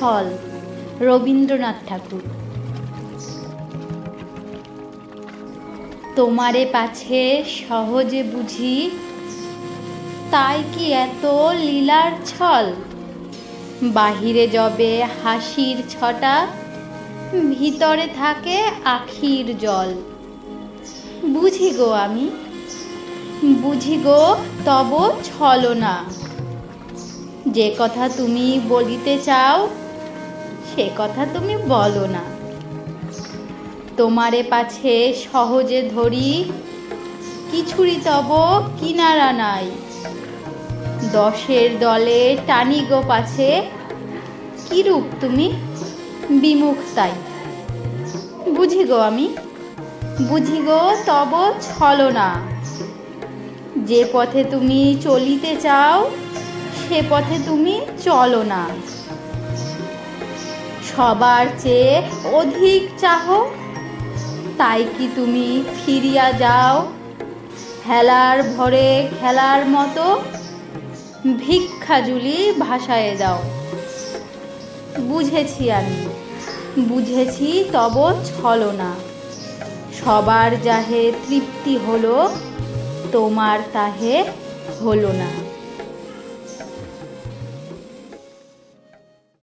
ছল, রবীন্দ্রনাথ ঠাকুর। তোমারে পাছে সহজে বুঝি, তাই কি এত লীলার ছল? বাহিরে যবে হাসির ছটা, ভিতরে থাকে আখির জল। বুঝি গো আমি, বুঝি গো তব ছলনা। যে কথা তুমি বলিতে চাও সে কথা তুমি বলো না। তোমারে পাছে সহজে ধরি কিছুরি তব কিনারা নাই। দশের দলে টানি গো পাছে কিরূপ তুমি? বিমুখ তাই। বুঝি গো আমি, বুঝি গো তব ছলনা যে পথে তুমি চলিতে চাও, সে পথে তুমি চলো না। সবার চেয়ে অধিক চাহ, তাই কি তুমি ফিরিয়া যাও? হেলার ভরে খেলার মতো ভিক্ষাজুলি ভাসায় দাও। বুঝেছি আমি, বুঝেছি তব ছলনা। সবার যাহে তৃপ্তি হলো, তোমার তাহে হলো না।